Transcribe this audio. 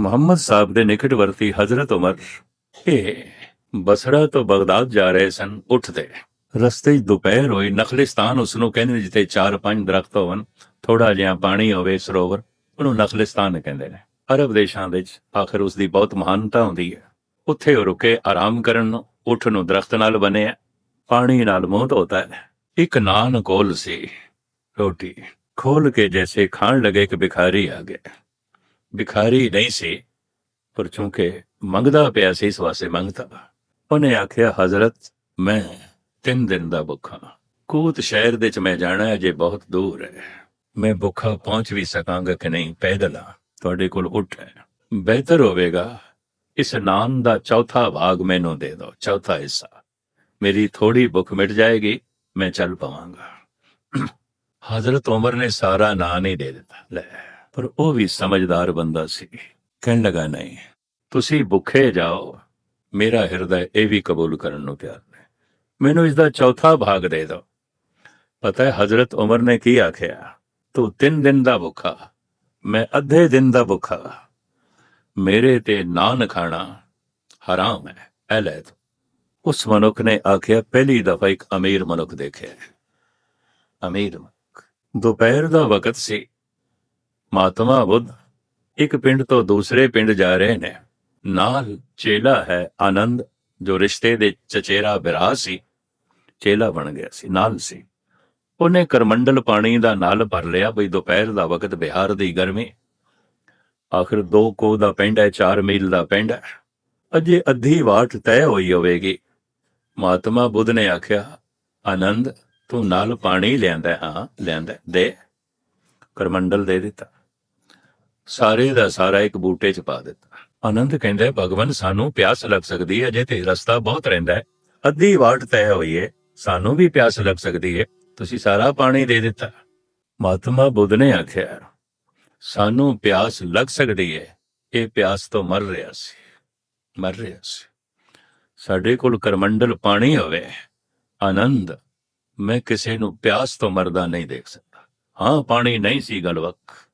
ਮੁਹੰਮਦ ਸਾਹਿਬ ਦੇ ਨਿਕਟ ਵਰਤੀ ਹਜ਼ਰਤ ਉਮਰ। ਇਹ ਬਸਰਾ ਤੋਂ ਬਗਦਾਦ ਜਾ ਰਹੇ ਸਨ, ਉੱਠਦੇ। ਰਸਤੇ 'ਚ ਦੁਪਹਿਰ ਹੋਈ, ਨਖਲਿਸਤਾਨ ਉਸ ਨੂੰ ਕਹਿੰਦੇ ਜਿੱਥੇ ਚਾਰ ਪੰਜ ਦਰਖਤ ਹੋਣ ਥੋੜਾ ਜਿਹਾ ਪਾਣੀ ਹੋਵੇ ਸਰੋਵਰ, ਉਹਨੂੰ ਨਖਲਿਸਤਾਨ ਕਹਿੰਦੇ ਨੇ। ਅਰਬ ਦੇਸ਼ਾਂ ਵਿੱਚ ਆਖਰ ਉਸ ਦੀ ਬਹੁਤ ਮਹਾਨਤਾ ਹੁੰਦੀ ਹੈ। ਉੱਥੇ ਉਹ ਰੁਕੇ, ਆਰਾਮ ਕਰਨ ਨੂੰ, ਉੱਠ ਨੂੰ ਦਰਖਤ ਨਾਲ ਬਨੇ ਪਾਣੀ ਨਾਲ ਮੂੰਹ ਧੋਤਾ। ਹੈ ਇੱਕ ਨਾਨ ਕੋਲ ਸੀ ਰੋਟੀ। ਖੋਲ ਕੇ ਜੈਸੇ ਖਾਣ ਲਗੇ ਕਿ ਭਿਖਾਰੀ ਆ ਗਿਆ। ਭਿਖਾਰੀ ਨਹੀਂ ਸੀ, ਪਰ ਚੂੰਕਿ ਮੰਗਦਾ ਪਿਆ ਸੀ, ਇਸ ਵਾਸਤੇ ਮੰਗਤਾ। ਉਹਨੇ ਆਖਿਆ, ਹਜ਼ਰਤ, ਮੈਂ ਤਿੰਨ ਦਿਨ ਦਾ ਭੁੱਖਾ ਕੂਤ ਸ਼ਹਿਰ ਦੇ ਚ ਮੈਂ ਜਾਣਾ ਹੈ, ਜੇ ਬਹੁਤ ਦੂਰ ਹੈ। ਮੈਂ ਭੁੱਖਾ ਪਹੁੰਚ ਵੀ ਸਕਾਂਗਾ ਕਿ ਨਹੀਂ? ਪੈਦਲ ਆ ਤੁਹਾਡੇ ਕੋਲ ਉੱਠ ਹੈ। ਬਿਹਤਰ ਹੋਵੇਗਾ, ਇਸ ਨਾਮ ਦਾ ਚੌਥਾ ਭਾਗ ਮੈਨੂੰ ਦੇ ਦਿਓ, ਚੌਥਾ ਹਿੱਸਾ। ਮੇਰੀ ਥੋੜੀ ਭੁੱਖ ਮਿਟ ਜਾਏਗੀ, ਮੈਂ ਚੱਲ ਪਵਾਂਗਾ। ਹਜ਼ਰਤ ਉਮਰ ਨੇ ਸਾਰਾ ਨਾਂ ਨਹੀਂ ਦੇ ਦਿੱਤਾ। ਲੈ। ਪਰ ਉਹ ਵੀ ਸਮਝਦਾਰ ਬੰਦਾ ਸੀ। ਕਹਿਣ ਲਗਾ, ਨਹੀਂ, ਤੁਸੀਂ ਭੁੱਖੇ ਜਾਓ। ਮੇਰਾ ਹਿਰਦਾ ਇਹ ਵੀ ਕਬੂਲ ਕਰਨ ਨੂੰ ਤਿਆਰ ਹੈ ਮੈਨੂੰ ਇਸ ਦਾ ਚੌਥਾ ਭਾਗ ਦੇ ਦਿਓ। ਪਤਾ ਹੈ, ਹਜ਼ਰਤ ਉਮਰ ਨੇ ਕੀ ਆਖਿਆ? ਤੂੰ ਤਿੰਨ ਦਿਨ ਦਾ ਭੁੱਖਾ, ਮੈਂ ਅੱਧੇ ਦਿਨ ਦਾ ਭੁੱਖਾ। ਮੇਰੇ ਤੇ ਨਾਨ ਖਾਣਾ ਹਰਾਮ ਹੈ, ਇਹ ਲੈ ਉਸ ਮਨੁੱਖ ਨੇ ਆਖਿਆ, ਪਹਿਲੀ ਦਫਾ ਇੱਕ ਅਮੀਰ ਮਨੁੱਖ ਦੇਖਿਆ। ਅਮੀਰ ਮਨੁੱਖ, ਦੁਪਹਿਰ ਦਾ ਵਕਤ ਸੀ। ਮਹਾਤਮਾ ਬੁੱਧ, ਇੱਕ ਪਿੰਡ ਤੋਂ ਦੂਸਰੇ ਪਿੰਡ ਜਾ ਰਹੇ ਨੇ। ਨਾਲ ਚੇਲਾ ਹੈ ਆਨੰਦ, ਜੋ ਰਿਸ਼ਤੇ ਦੇ ਚਚੇਰਾ ਬਿਰਾ ਸੀ। ਚੇਲਾ ਬਣ ਗਿਆ ਸੀ, ਨਾਲ ਸੀ। ਉਹਨੇ ਕਰਮੰਡਲ ਪਾਣੀ ਦਾ ਨਾਲ ਭਰ ਲਿਆ, ਬਈ ਦੁਪਹਿਰ ਦਾ ਵਕਤ ਬਿਹਾਰ ਦੀ ਗਰਮੀ। ਆਖਰ ਦੋ ਕੋ ਦਾ ਪਿੰਡ ਹੈ 4 ਮੀਲ ਦਾ ਪਿੰਡ ਹੈ। ਅਜੇ ਅੱਧੀ ਵਾਟ ਤੈਅ ਹੋਈ ਹੋਵੇਗੀ। ਮਹਾਤਮਾ ਬੁੱਧ ਨੇ ਆਖਿਆ, ਆਨੰਦ, ਤੂੰ ਨਾਲ ਪਾਣੀ ਲਿਆਂਦਾ ਹਾਂ ਲਿਆਂਦਾ ਦੇ। ਕਰਮੰਡਲ ਦੇ ਦਿੱਤਾ। ਸਾਰੇ ਦਾ ਸਾਰਾ ਇੱਕ ਬੂਟੇ 'ਚ ਪਾ ਦਿੱਤਾ। ਆਨੰਦ ਕਹਿੰਦਾ ਹੈ, ਭਗਵਾਨ ਸਾਨੂੰ ਪਿਆਸ ਲੱਗ ਸਕਦੀ ਹੈ ਜੇ ਤੇ ਰਸਤਾ ਬਹੁਤ ਰਹਿੰਦਾ ਹੈ। ਅੱਧੀ ਵਾਟ ਤੈਅ ਹੋਈ ਹੈ ਸਾਨੂੰ ਵੀ ਪਿਆਸ ਲੱਗ ਸਕਦੀ ਹੈ ਤੁਸੀਂ ਸਾਰਾ ਪਾਣੀ ਦੇ ਦਿੱਤਾ। ਮਹਾਤਮਾ ਬੁੱਧ ਨੇ ਆਖਿਆ ਸਾਨੂੰ ਪਿਆਸ ਲੱਗ ਸਕਦੀ ਹੈ ਇਹ ਪਿਆਸ ਤੋਂ ਮਰ ਰਿਹਾ ਸੀ ਮਰ ਰਿਹਾ ਸੀ। ਸਾਡੇ ਕੋਲ ਕਰਮੰਡਲ ਪਾਣੀ ਹੋਵੇ ਆਨੰਦ ਮੈਂ ਕਿਸੇ ਨੂੰ ਪਿਆਸ ਤੋਂ ਮਰਦਾ ਨਹੀਂ ਦੇਖ ਸਕਦਾ। ਹਾਂ ਪਾਣੀ ਨਹੀਂ ਸੀ ਗਲਵਕ।